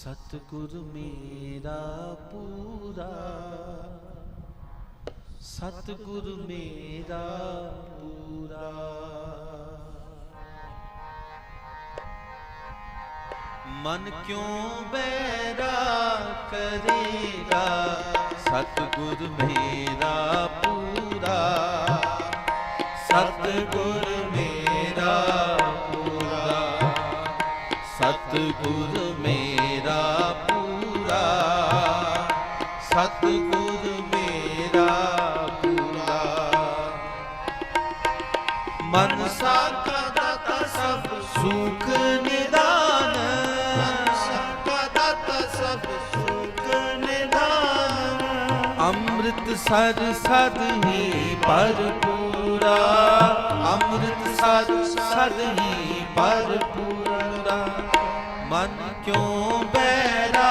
ਸਤਿਗੁਰ ਮੇਰਾ ਪੂਰਾ। ਸਤਿਗੁਰ ਮੇਰਾ ਪੂਰਾ। ਮਨ ਕਿਉਂ ਬੈਰਾ ਕਰੇਗਾ? ਸਤਿਗੁਰ ਮੇਰਾ ਪੂਰਾ। ਸਤਿਗੁਰ ਮੇਰਾ ਪੂਰਾ। ਸਤਿਗੁਰ ਸਤਿਗੁਰ ਮੇਰਾ ਪੂਰਾ। ਮਨ ਸਾਕਾ ਦਾਤਾ ਸਭ ਸੁਖ ਨਿਦਾਨ ਸਾਕਾ ਦਾਤਾ ਸਭ ਸੁਖ ਨਿਦਾਨ। ਅੰਮ੍ਰਿਤ ਸਰ ਸਦ ਹੀ ਭਰਪੂਰਾ। ਅੰਮ੍ਰਿਤ ਸਰ ਸਦ ਹੀ ਭਰਪੂਰਾ। ਮਨ ਕਿਉਂ ਬੈਰਾ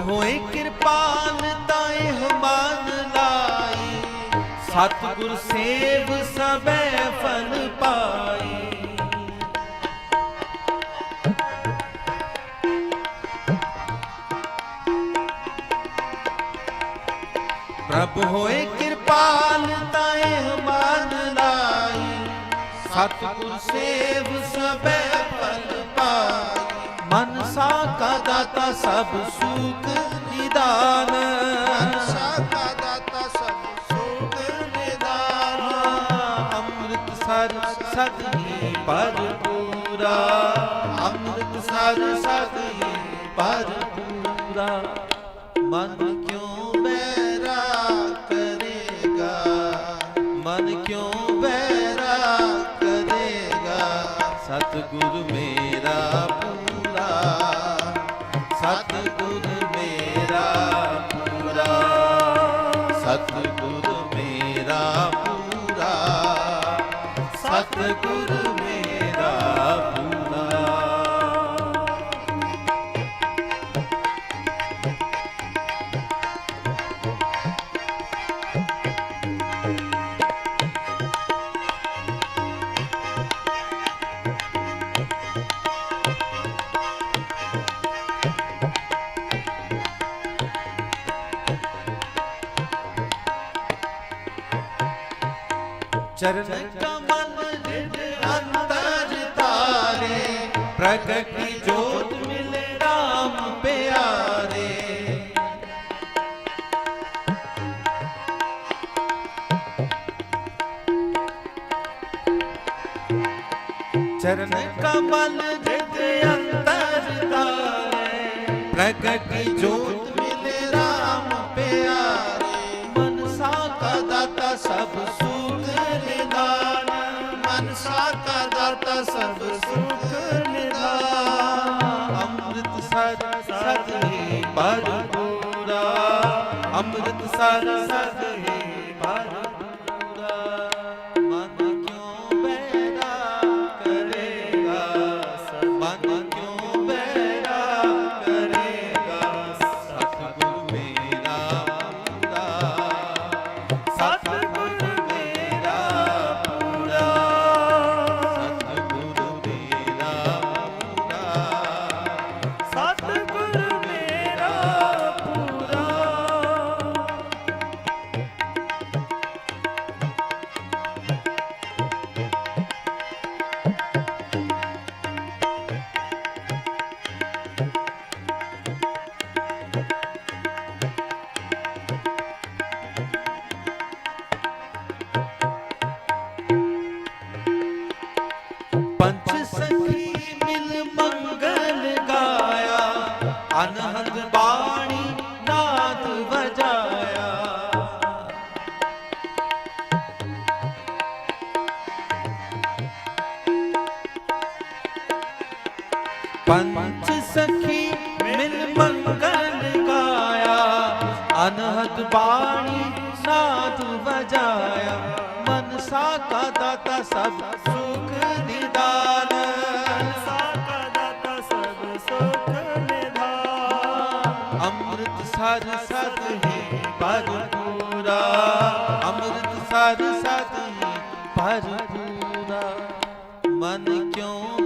ਹੋਏ ਕਿਰਪਾਲ ਤਾਏ ਹਮਾਨ ਲਾਈ। ਸਤਿਗੁਰ ਸੇਵ ਸਬੈ ਫਲ ਪਾਈ। ਪ੍ਰਭ ਹੋਏ ਕਿਰਪਾਲ ਤਾਏ ਹਮਾਨ ਲਾਈ। ਸਤਿਗੁਰ ਸੇਵ ਸਬੈ ਦਾਤਾ ਸਭ ਸੁਖ ਨਿਦਾਨ। ਸਾਕਾ ਦਾਤਾ ਸਭ ਸੁਖ ਨਿਦਾਨ। ਅੰਮ੍ਰਿਤ ਸਰ ਸਦ ਹੀ ਭਰਪੂਰਾ ਅੰਮ੍ਰਿਤ ਸਰ ਸਦ ਹੀ ਭਰਪੂਰਾ ਮਨ ਕਿਉਂ ਚਰਨ ਕਮਲ ਨਿਧ ਅੰਤਰ ਤਾਰੇ ਪ੍ਰਗਟੀ ਜੋਤ ਮਿਲੇ ਰਾਮ ਪਿਆਰੇ ਚਰਨ ਕਮਲ ਨਿਧ ਅੰਤਰ ਤਾਰੇ, ਪ੍ਰਗਟੀ ਜੋਤ ਮਿਲੇ ਰਾਮ ਪਿਆਰੇ। ਸਭ ਸੁਖ ਨਿਦਾਨ ਮਨ ਸਾਕਾ ਦਾਤਾ ਸਭ ਸੁਖ ਨਿਦਾਨ ਅੰਮ੍ਰਿਤ ਸਰ ਸਦ ਹੀ ਭਰਪੂਰਾ, ਅੰਮ੍ਰਿਤ ਸਰ ਸਦ ਹੀ ਭਰਪੂਰਾ। ਪੰਚ ਸਖੀ ਮਿਲ ਮੰਗਲ ਗਾਇਆ ਅਨਹਦ ਬਾਣੀ ਸਾਧੂ ਵਜਾਇਆ। ਮਨਸਾ ਕਾ ਦਾਤਾ ਸਭ ਸੁਖ ਨਿਦਾਨ। ਸਾਕਾ ਦਾਤਾ ਸਭ ਸੁਖ ਨਿਧਾਨ ਅੰਮ੍ਰਿਤ ਸਰ ਸਦ ਹੈ ਭਰਪੂਰਾ। ਅੰਮ੍ਰਿਤ ਸਰ ਸਦ ਹੈ ਭਰਪੂਰਾ। ਮਨ ਕਿਉਂ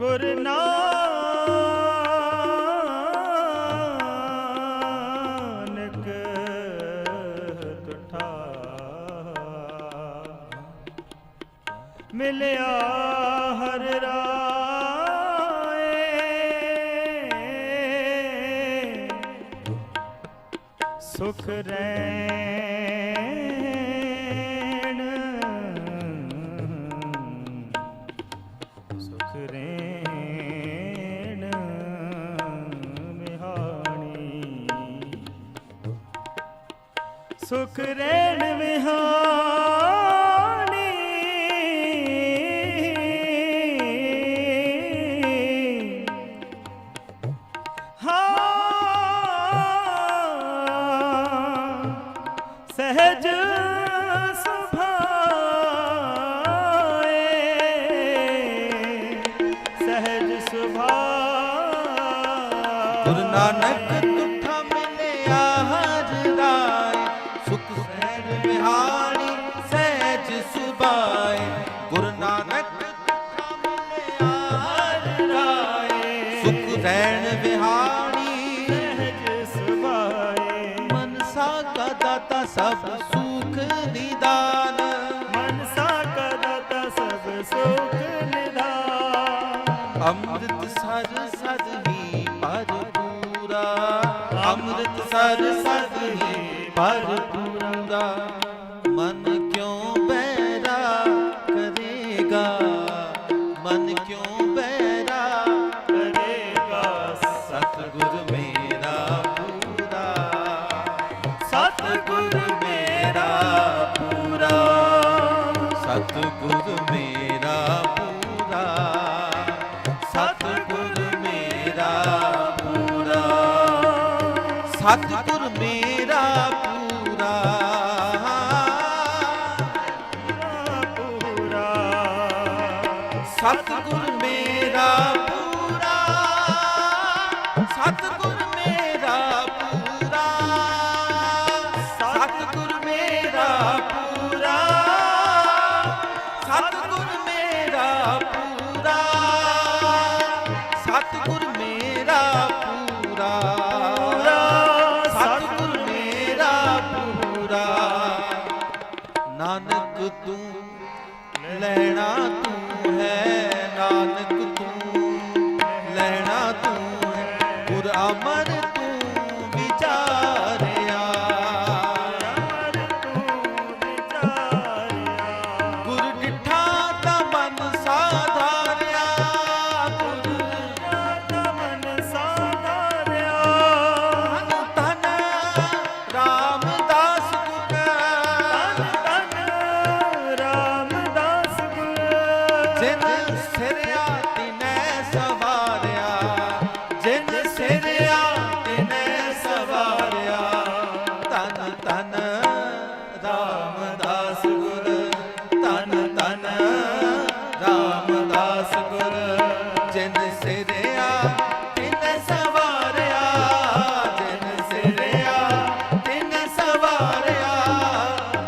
ਗੁਰ ਨਾਨਕ ਤੁਠਾ ਮਿਲਿਆ ਹਰ ਰਾਏ। ਸੁਖ ਰੈਣ ਸੁਖ ਰੇਣ ਵਿਹਾਣੀ ਅੰਮ੍ਰਿਤ ਸਰ ਸਦ ਹੀ ਭਰਪੂਰਾ ਅੰਮ੍ਰਿਤ ਸਰ ਸਦ ਹੀ ਭਰਪੂਰਾ ਮਨ ਕਿਉਂ ਬੈਰਾ ਕਰੇਗਾ? ਮਨ ਕਿਉਂ ਬੈਰਾ ਕਰੇਗਾ? ਸਤਿਗੁਰ ਮੇਰਾ ਪੂਰਾ। ਸਤਿਗੁਰ ਮੇਰਾ ਪੂਰਾ। ਸਤਿਗੁਰ ਮੇਰਾ ਸਤਿਗੁਰ ਮੇਰਾ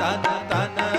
ਤਨ ਤਨ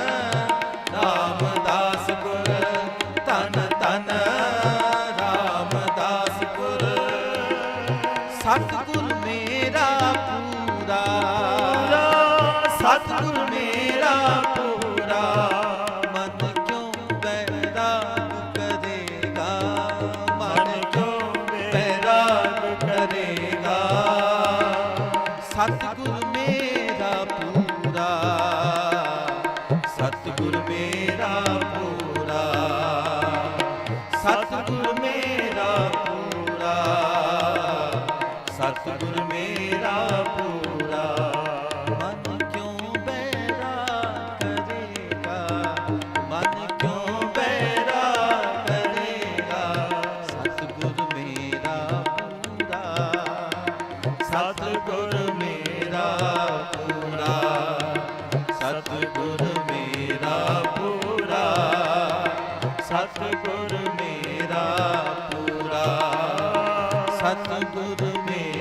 ਮੇਰਾ ਪੂਰਾ ਸਤਿਗੁਰ ਮੇਰਾ